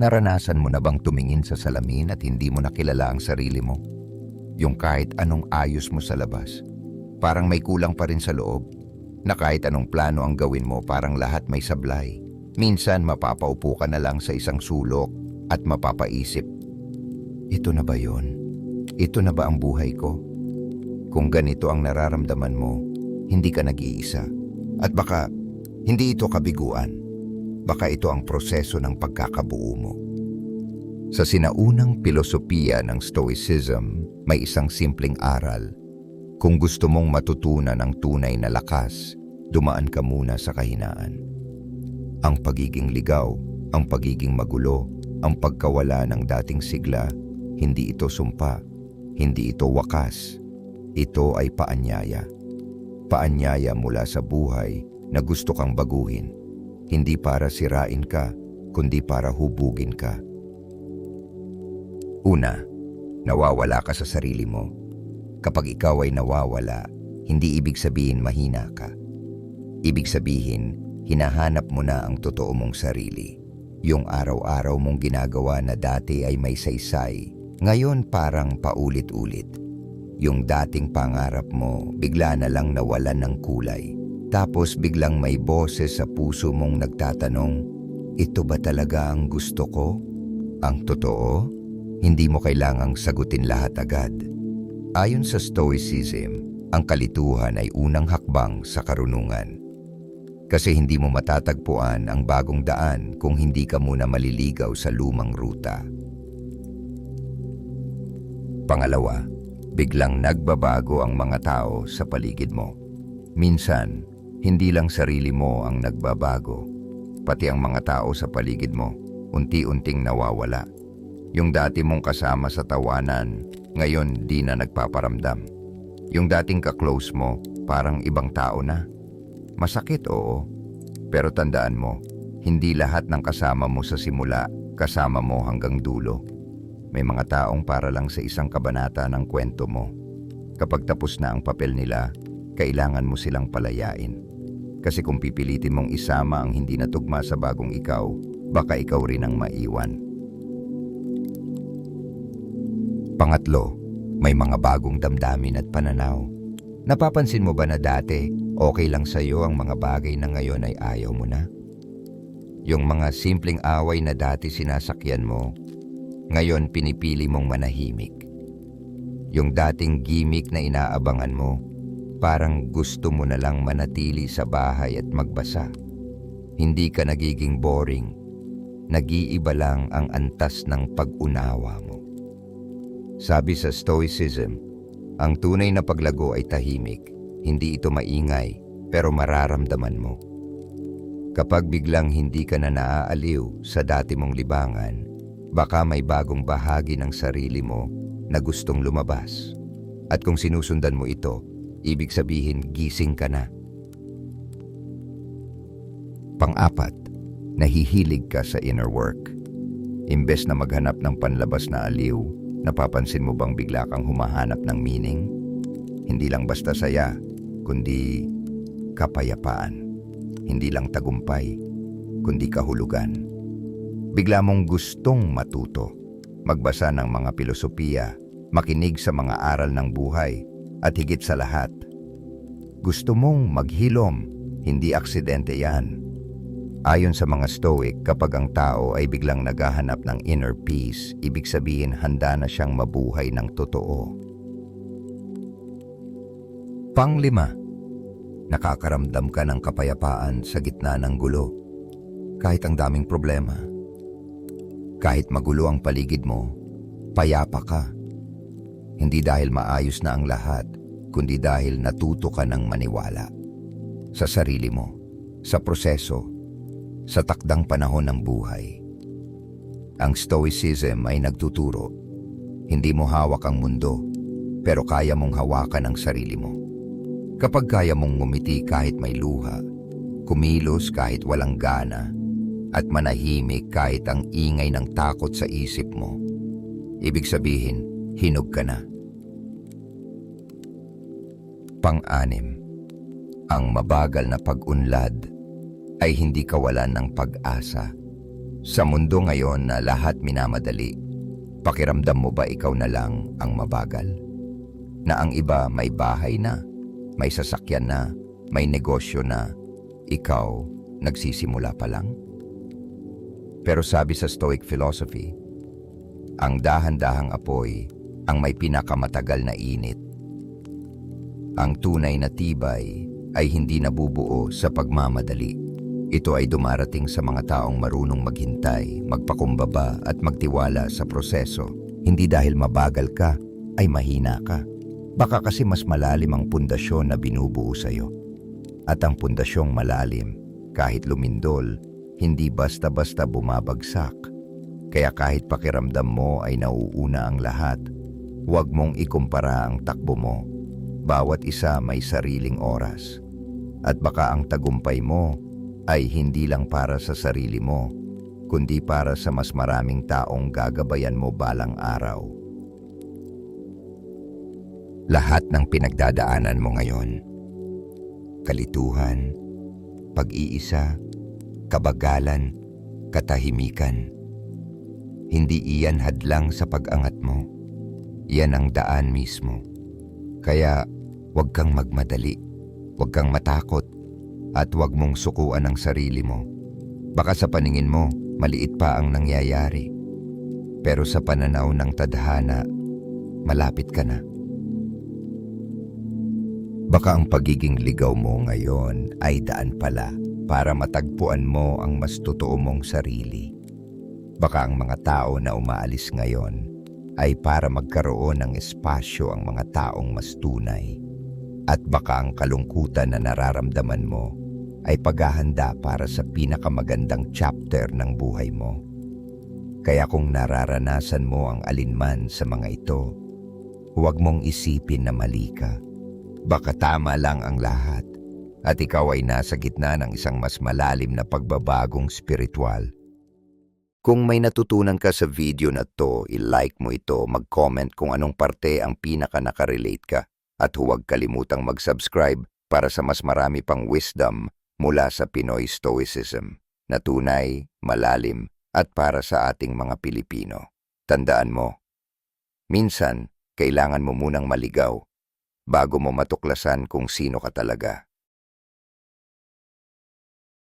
Naranasan mo na bang tumingin sa salamin at hindi mo nakilala ang sarili mo? Yung kahit anong ayos mo sa labas, parang may kulang pa rin sa loob, na kahit anong plano ang gawin mo parang lahat may sablay. Minsan mapapaupo ka na lang sa isang sulok at mapapaisip, ito na ba yon? Ito na ba ang buhay ko? Kung ganito ang nararamdaman mo, hindi ka nag-iisa. At baka hindi ito kabiguan. Baka ito ang proseso ng pagkakabuo mo. Sa sinaunang pilosopiya ng Stoicism, may isang simpleng aral. Kung gusto mong matutunan ang tunay na lakas, dumaan ka muna sa kahinaan. Ang pagiging ligaw, ang pagiging magulo, ang pagkawala ng dating sigla, hindi ito sumpa, hindi ito wakas. Ito ay paanyaya. Paanyaya mula sa buhay na gusto kang baguhin. Hindi para sirain ka, kundi para hubugin ka. Una, nawawala ka sa sarili mo. Kapag ikaw ay nawawala, hindi ibig sabihin mahina ka. Ibig sabihin, hinahanap mo na ang totoo mong sarili. Yung araw-araw mong ginagawa na dati ay may saysay, ngayon parang paulit-ulit. Yung dating pangarap mo, bigla na lang nawalan ng kulay. Tapos biglang may boses sa puso mong nagtatanong, ito ba talaga ang gusto ko? Ang totoo? Hindi mo kailangang sagutin lahat agad. Ayon sa Stoicism, ang kalituhan ay unang hakbang sa karunungan. Kasi hindi mo matatagpuan ang bagong daan kung hindi ka muna maliligaw sa lumang ruta. Pangalawa, biglang nagbabago ang mga tao sa paligid mo. Minsan, hindi lang sarili mo ang nagbabago, pati ang mga tao sa paligid mo, unti-unting nawawala. Yung dati mong kasama sa tawanan, ngayon di na nagpaparamdam. Yung dating ka-close mo, parang ibang tao na. Masakit oo, pero tandaan mo, hindi lahat ng kasama mo sa simula, kasama mo hanggang dulo. May mga taong para lang sa isang kabanata ng kwento mo. Kapag tapos na ang papel nila, kailangan mo silang palayain. Kasi kung pipilitin mong isama ang hindi natugma sa bagong ikaw, baka ikaw rin ang maiwan. Pangatlo, may mga bagong damdamin at pananaw. Napapansin mo ba na dati, okay lang sa'yo ang mga bagay na ngayon ay ayaw mo na? Yung mga simpleng away na dati sinasakyan mo, ngayon pinipili mong manahimik. Yung dating gimmick na inaabangan mo, parang gusto mo na lang manatili sa bahay at magbasa. Hindi ka nagiging boring. Nag-iiba lang ang antas ng pag-unawa mo. Sabi sa Stoicism, ang tunay na paglago ay tahimik. Hindi ito maingay, pero mararamdaman mo. Kapag biglang hindi ka na naaaliw sa dati mong libangan, baka may bagong bahagi ng sarili mo na gustong lumabas. At kung sinusundan mo ito, ibig sabihin gising ka na. Pang-apat, nahihilig ka sa inner work. Imbes na maghanap ng panlabas na aliw, napapansin mo bang bigla kang humahanap ng meaning? Hindi lang basta saya, kundi kapayapaan. Hindi lang tagumpay, kundi kahulugan. Bigla mong gustong matuto, magbasa ng mga filosofiya, makinig sa mga aral ng buhay, at higit sa lahat, gusto mong maghilom, hindi aksidente yan. Ayon sa mga Stoic, kapag ang tao ay biglang naghahanap ng inner peace, ibig sabihin handa na siyang mabuhay ng totoo. Panglima, nakakaramdam ka ng kapayapaan sa gitna ng gulo. Kahit ang daming problema. Kahit magulo ang paligid mo, payapa ka. Hindi dahil maayos na ang lahat, kundi dahil natuto ka ng maniwala. Sa sarili mo, sa proseso, sa takdang panahon ng buhay. Ang Stoicism ay nagtuturo, hindi mo hawak ang mundo, pero kaya mong hawakan ang sarili mo. Kapag kaya mong ngumiti kahit may luha, kumilos kahit walang gana, at manahimik kahit ang ingay ng takot sa isip mo, ibig sabihin, hinog ka na. Pang-anim, ang mabagal na pag-unlad ay hindi kawalan ng pag-asa. Sa mundo ngayon na lahat minamadali, pakiramdam mo ba ikaw na lang ang mabagal? Na ang iba may bahay na, may sasakyan na, may negosyo na, ikaw nagsisimula pa lang? Pero sabi sa Stoic philosophy, ang dahan-dahang apoy ang may pinakamatagal na init. Ang tunay na tibay ay hindi nabubuo sa pagmamadali. Ito ay dumarating sa mga taong marunong maghintay, magpakumbaba at magtiwala sa proseso. Hindi dahil mabagal ka, ay mahina ka. Baka kasi mas malalim ang pundasyon na binubuo sa'yo. At ang pundasyong malalim, kahit lumindol, hindi basta-basta bumabagsak. Kaya kahit pakiramdam mo ay nauuna ang lahat, huwag mong ikumpara ang takbo mo. Bawat isa may sariling oras. At baka ang tagumpay mo ay hindi lang para sa sarili mo, kundi para sa mas maraming taong gagabayan mo balang araw. Lahat ng pinagdadaanan mo ngayon, kalituhan, pag-iisa, kabagalan, katahimikan, hindi iyan hadlang sa pag-angat mo. Yan ang daan mismo. Kaya huwag kang magmadali, huwag kang matakot, at huwag mong sukuan ang sarili mo. Baka sa paningin mo, maliit pa ang nangyayari. Pero sa pananaw ng tadhana, malapit ka na. Baka ang pagiging ligaw mo ngayon ay daan pala para matagpuan mo ang mas totoo mong sarili. Baka ang mga tao na umaalis ngayon ay para magkaroon ng espasyo ang mga taong mas tunay. At baka ang kalungkutan na nararamdaman mo ay paghahanda para sa pinakamagandang chapter ng buhay mo. Kaya kung nararanasan mo ang alinman sa mga ito, huwag mong isipin na mali ka. Baka tama lang ang lahat at ikaw ay nasa gitna ng isang mas malalim na pagbabagong spiritual. Kung may natutunan ka sa video na to, i-like mo ito, mag-comment kung anong parte ang pinaka nakarelate ka at huwag kalimutang mag-subscribe para sa mas marami pang wisdom mula sa Pinoy Stoicism na tunay, malalim at para sa ating mga Pilipino. Tandaan mo, minsan kailangan mo munang maligaw bago mo matuklasan kung sino ka talaga.